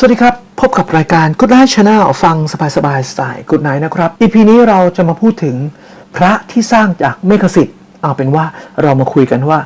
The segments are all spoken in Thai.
สวัสดีครับ พบกับรายการ Good Night Channel ฟังสบายๆสไตล์ Good Night นะครับ EP นี้เราจะมาพูดถึงพระที่สร้างจากเมฆสิทธิ์เอาเป็นว่าเรามาคุยกันว่า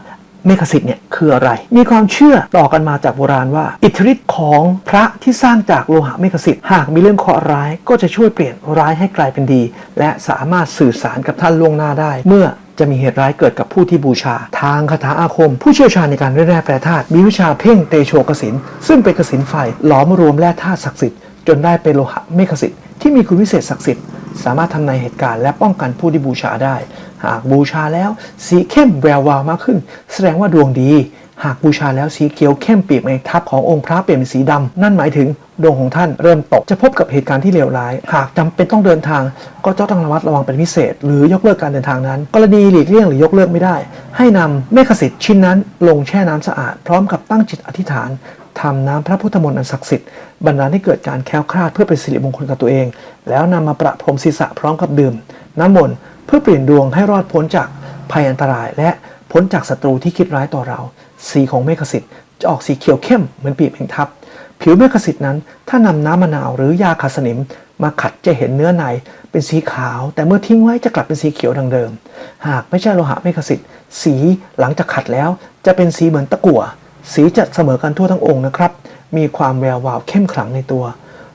เมฆสิทธิ์เนี่ยคืออะไร มีความเชื่อต่อกันมาจากโบราณว่า อิทธิฤทธิ์ของพระที่สร้างจากโลหะเมฆสิทธิ์หากมีเรื่องเคราะห์ร้าย ก็จะช่วยเปลี่ยนร้ายให้กลายเป็นดี และสามารถสื่อสารกับท่านล่วงหน้าได้ เมื่อ จะมีเหตุร้ายเกิดกับผู้ที่บูชา ทางคาถาอาคม ผู้เชี่ยวชาญในการเร่แร่แปรธาตุมีวิชาเพ่งเตโชกสินซึ่งเป็นกสินไฟหลอมรวมแร่ธาตุศักดิ์สิทธิ์จนได้เป็นโลหะเมฆสิทธิ์ที่มีคุณวิเศษศักดิ์สิทธิ์ สามารถทำนายเหตุการณ์และป้องกันผู้ที่บูชาได้ หากบูชาแล้วสีเข้มแวววาวมากขึ้น แสดงว่าดวงดี หากบูชาแล้วสีเขียวเข้มเปีกในทับขององค์พระเปลี่ยนเป็นสีดำนั่นหมายถึงดวงของท่านเริ่มตก จะพบกับเหตุการณ์ที่เลวร้าย หากจำเป็นต้องเดินทาง ก็จะต้องระมัดระวังเป็นพิเศษ หรือยกเลิกการเดินทางนั้น กรณีหลีกเลี่ยงหรือยกเลิกไม่ได้ ให้นำเมฆสิทธิ์ชิ้นนั้น ลงแช่น้ำสะอาด พร้อมกับตั้งจิตอธิษฐาน ทำน้ำพระพุทธมนต์อันศักดิ์สิทธิ์บรรดาให้เกิดการแคล้วคลาดเพื่อเป็นสิริมงคลกับตัวเอง แล้วนำมาประพรมศีรษะพร้อมกับดื่ม น้ำมนต์เพื่อเปลี่ยนดวงให้รอดพ้นจากภัยอันตราย และพ้นจากศัตรูที่คิดร้ายต่อเรา สีของเมฆสิทธิ์จะออกสีเขียวเข้มเหมือนปีกแมงทับผิวเมฆสิทธิ์นั้น ถ้านำน้ำมะนาวหรือยาขัดสนิม มาขัดจะเห็นเนื้อในเป็นสีขาว แต่เมื่อทิ้งไว้จะกลับเป็นสีเขียวดังเดิม หากไม่ใช่โลหะเมฆสิทธิ์สีหลังจากขัดแล้ว จะเป็นสีเหมือนตะกั่ว สีจะเสมอกันทั่วทั้งองค์นะครับ มีความแวววาวเข้มขลังในตัว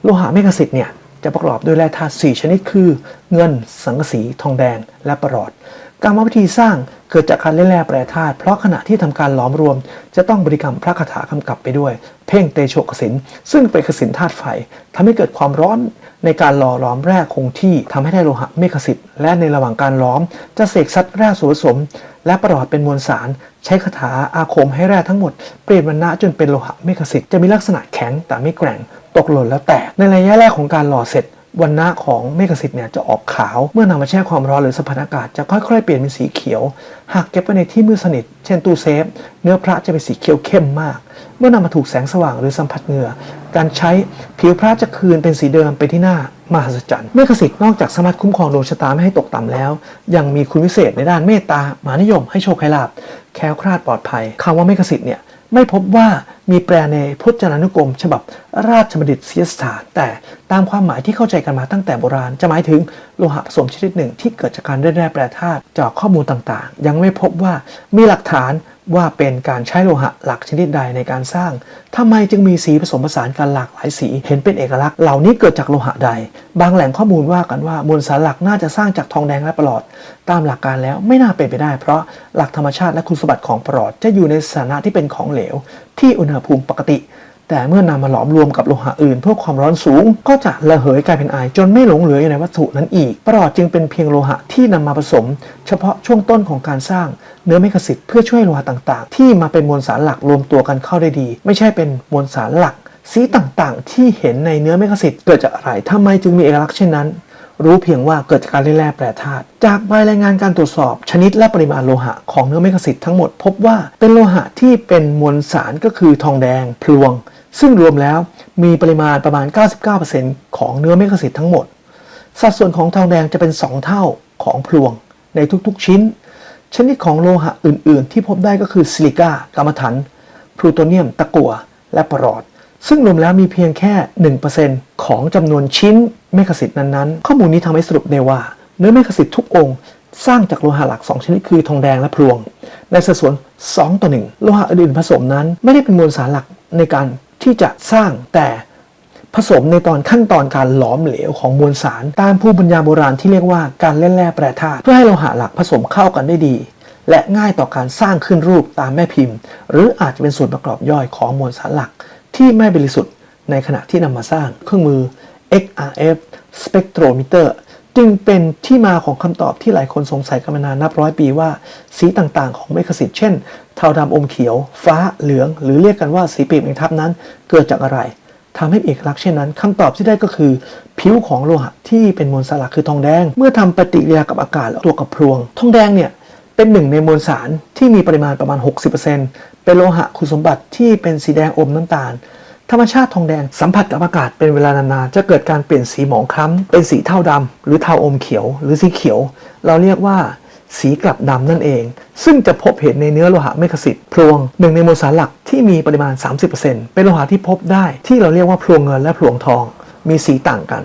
โลหะเมกสิทธิ์เนี่ยจะประกอบด้วยแร่ธาตุสี่ชนิดคือ เงิน สังกะสี ทองแดง และประหลอด กรรมวิธีสร้างเกิดจากการเล่นแร่แปรธาตุเพราะขณะที่ทำการหลอมรวม จะต้องบริกรรมพระคาถากำกับไปด้วย เพ่งเตโชกสินซึ่งเป็นกสินธาตุไฟทำให้เกิดความร้อนในการหล่อหลอมแร่คงที่ทำให้ได้โลหะเมฆสิทธิ์และในระหว่างการล้อม จะเสกซัดแร่ส่วนผสม และประหลอดเป็นมวลสาร ใช้คาถาอาคมให้แร่ทั้งหมด เปลี่ยนวรรณะจนเป็นโลหะเมฆสิทธิ์จะมีลักษณะแข็งแต่ไม่แกร่ง ตกหล่นแล้วแตกในระยะแรกของการหล่อเสร็จ วันหน้าของเมฆสิทธิ์เนี่ยจะออกขาว เมื่อนำมาแช่ความร้อนหรือสัมผัสอากาศจะค่อยๆ เปลี่ยนเป็นสีเขียว หากเก็บไว้ในที่มืดสนิท เช่นตู้เซฟ เนื้อพระจะเป็นสีเขียวเข้มมาก เมื่อนำมาถูกแสงสว่างหรือสัมผัสเหงื่อ การใช้ผิวพระจะคืนเป็นสีเดิมไปที่หน้ามหัศจรรย์เมฆสิทธิ์นอกจากสามารถคุ้มครองดวงชะตาไม่ให้ตกต่ำแล้ว ยังมีคุณวิเศษในด้านเมตตามานิยมให้โชคให้ลาบแคล้วคลาดปลอดภัยคำว่าเมฆสิทธิ์เนี่ย ไม่พบว่ามีแปลในพจนานุกรม ฉบับราชบัณฑิตยสถานแต่ตามความหมายที่เข้าใจกันมาตั้งแต่โบราณ จะหมายถึงโลหะผสมชนิดหนึ่งที่เกิดจากการได้แร่แปรธาตุจากข้อมูลต่างๆ ยังไม่พบว่ามีหลักฐาน ว่าเป็นการใช้โลหะหลักชนิดใดในการสร้างทำไมจึงมีสีผสมผสานกันหลากหลายสี เห็นเป็นเอกลักษณ์ เหล่านี้เกิดจากโลหะใด บางแหล่งข้อมูลว่ากันว่ามวลสารหลักน่าจะสร้างจากทองแดงและประหลอด ตามหลักการแล้วไม่น่าเป็นไปได้ เพราะหลักธรรมชาติและคุณสมบัติของประหลอดจะอยู่ในสถานะที่เป็นของเหลว ที่อุณหภูมิปกติ แต่เมื่อนำมาหลอมรวมกับโลหะอื่นเพื่อความร้อนสูง ก็จะระเหยกลายเป็นไอจนไม่หลงเหลืออยู่ในวัตถุนั้นอีกประหลอดจึงเป็นเพียงโลหะที่นำมาผสม เฉพาะช่วงต้นของการสร้างเนื้อเมฆสิทธิ์เพื่อช่วยโลหะต่างๆ ที่มาเป็นมวลสารหลักรวมตัวกันเข้าได้ดี ไม่ใช่เป็นมวลสารหลัก สีต่างๆ ที่เห็นในเนื้อเมฆสิทธิ์เกิดจากอะไรทำไมจึงมีเอกลักษณ์เช่นนั้นรู้เพียงว่าเกิดจากการเล่นแร่แปรธาตุ จากใบรายงานการตรวจสอบ ชนิดและปริมาณโลหะของเนื้อเมฆสิทธิ์ทั้งหมด พบว่าเป็นโลหะที่เป็นมวลสารก็คือทองแดง พลวง ซึ่งรวมแล้วมีปริมาณประมาณ 99%ของเนื้อเมฆสิทธิ์ทั้งหมด สัดส่วนของทองแดงจะเป็น 2 เท่าของพลวงในทุกๆชิ้น ชนิดของโลหะอื่น ๆ ที่พบได้ก็คือซิลิก้ากรรมฐานพลูโตเนียม ตะกั่วและปรอดซึ่งรวมแล้วมีเพียงแค่ 1%ของจำนวนชิ้นเมฆสิทธิ์นั้นๆ ข้อมูลนี้ทำให้สรุปได้ว่า เนื้อเมฆสิทธิ์ทุกองค์ สร้างจากโลหะหลัก 2 ชนิดคือทองแดงและพลวง ในสัดส่วน 2 ต่อ 1 โลหะอื่นๆผสมนั้น ไม่ได้เป็นมวลสารหลักในการ ที่จะสร้างแต่ผสมในตอนขั้นตอนการหลอมเหลวของมวลสาร ตามผู้ปัญญาโบราณที่เรียกว่าการเล่นแร่แปรธาตุเพื่อให้โลหะหลักผสมเข้ากันได้ดี และง่ายต่อการสร้างขึ้นรูปตามแม่พิมพ์ หรืออาจจะเป็นส่วนประกอบย่อยของมวลสารหลัก ที่ไม่บริสุทธิ์ในขณะที่นำมาสร้างเครื่องมือ XRF spectrometer จึงเป็นที่มาของคำตอบที่หลายคนสงสัยกันมานานนับร้อยปีว่า สีต่างๆ ของเมฆสิทธิ์เช่น เทาดำอมเขียว ฟ้าเหลือง หรือเรียกกันว่าสีปีกแมงทับนั้น เกิดจากอะไรทำให้เอกลักษณ์เช่นนั้นคำตอบที่ได้ก็คือ ผิวของโลหะที่เป็นมวลสารหลักคือทองแดง เมื่อทำปฏิกิริยากับอากาศแล้วตัวกับพลวง ทองแดงเนี่ยเป็นหนึ่งในมวลสารที่มีปริมาณประมาณ 60%เป็นโลหะคุณสมบัติที่เป็นสีแดงอมน้ำตาล ธรรมชาติทองแดงสัมผัสกับอากาศเป็นเวลานานๆจะเกิดการเปลี่ยนสีหมองคล้ำเป็นสีเทาดำหรือเทาอมเขียว หรือสีเขียว เราเรียกว่าสีกลับดำนั่นเอง ซึ่งจะพบเห็นในเนื้อโลหะเมฆสิทธิ์พลวงหนึ่งในมวลสารหลักที่มีปริมาณ 30%เป็นโลหะที่พบได้ ที่เราเรียกว่าพลวงเงินและพลวงทอง มีสีต่างกัน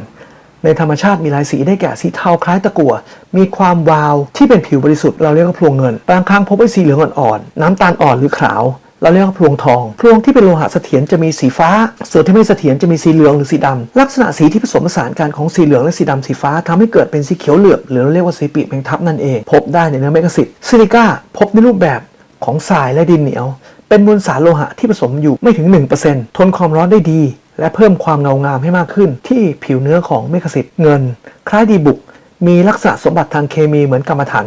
ในธรรมชาติมีหลายสีได้แก่สีเทาคล้ายตะกั่วมีความวาวที่เป็นผิวบริสุทธิ์เราเรียกว่าพลวงเงินบางครั้งพบเป็นสีเหลืองอ่อนๆน้ำตาลอ่อนหรือขาว เราเรียกว่าพลวงทอง พลวงที่เป็นโลหะเสถียรจะมีสีฟ้า ส่วนที่ไม่เสถียรจะมีสีเหลืองหรือสีดำลักษณะสีที่ผสมผสานกันของสีเหลืองและสีดำสีฟ้าทำให้เกิดเป็นสีเขียวเหลือบหรือเราเรียกว่าสีปีกแมงทับนั่นเอง พบได้ในเนื้อเมกะซิตซิลิก้าพบในรูปแบบของทรายและดินเหนียว เป็นมวลสารโลหะที่ผสมอยู่ไม่ถึง 1%ทนความร้อนได้ดี และเพิ่มความเงางามให้มากขึ้น ที่ผิวเนื้อของเมฆสิทธิ์เงิน คล้ายดีบุก มีลักษณะสมบัติทางเคมีเหมือนกรรมฐาน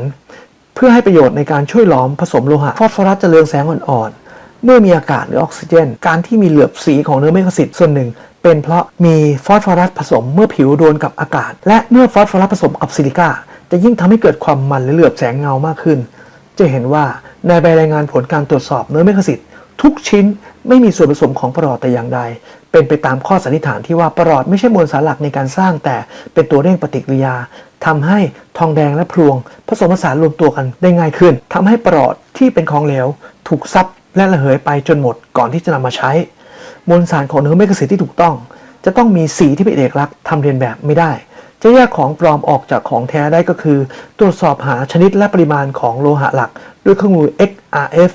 เพื่อให้ประโยชน์ในการช่วยหลอมผสมโลหะฟอสฟอรัสจะเรืองแสงอ่อนๆ เมื่อมีอากาศหรือออกซิเจน การที่มีเหลือบสีของเนื้อเมฆสิทธิ์ส่วนหนึ่ง เป็นเพราะมีฟอสฟอรัสผสมเมื่อผิวโดนกับอากาศ และเมื่อฟอสฟอรัสผสมกับซิลิก้าจะยิ่งทำให้เกิดความมันและเหลือบแสงเงามากขึ้น จะเห็นว่าในใบรายงานผลการตรวจสอบเนื้อเมฆสิทธิ์ทุกชิ้นไม่มีส่วนผสมของประหลอดแต่อย่างใด เป็นไปตามข้อสันนิษฐานที่ว่าประหลอดไม่ใช่มวลสารหลักในการสร้างแต่เป็นตัวเร่งปฏิกิริยาทำให้ทองแดงและพลวง ผสมผสานรวมตัวกันได้ง่ายขึ้นทำให้ประหลอดที่เป็นของเหลว ถูกซับ และระเหยไปจนหมดก่อนที่จะนำมาใช้ มวลสารของเนื้อเมฆสิทธิ์ที่ถูกต้อง จะต้องมีสีที่เป็นเอกลักษณ์ทำเรียนแบบไม่ได้ จะแยกของปลอมออกจากของแท้ได้ก็คือ ตรวจสอบหาชนิดและปริมาณของโลหะหลัก ด้วยเครื่องมือ XRF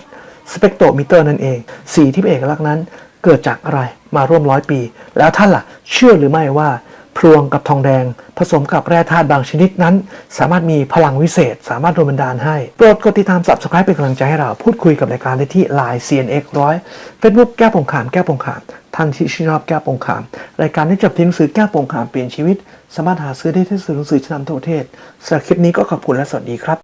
สเปกโตมิเตอร์นั่นเอง สีที่เป็นเอกลักษณ์นั้น เกิดจากอะไรมาร่วมร้อยปี แล้วท่านล่ะ เชื่อหรือไม่ว่า พลวงกับทองแดง ผสมกับแร่ธาตุบางชนิดนั้น สามารถมีพลังวิเศษ สามารถโดนบันดาลให้ โปรดกดติดตาม subscribe เป็นกำลังใจให้เรา พูดคุยกับรายการได้ที่ Line CNX 100 Facebook แก้วปงขามแก้วปงขาม ท่านที่ชื่นชอบแก้วปงขาม รายการที่จับทิ้งหนังสือแก้วปงขามเปลี่ยนชีวิต สามารถหาซื้อได้ที่สื่อหนังสือชั้นนำทั่วประเทศสำหรับคลิปนี้ก็ขอบคุณและสวัสดีครับ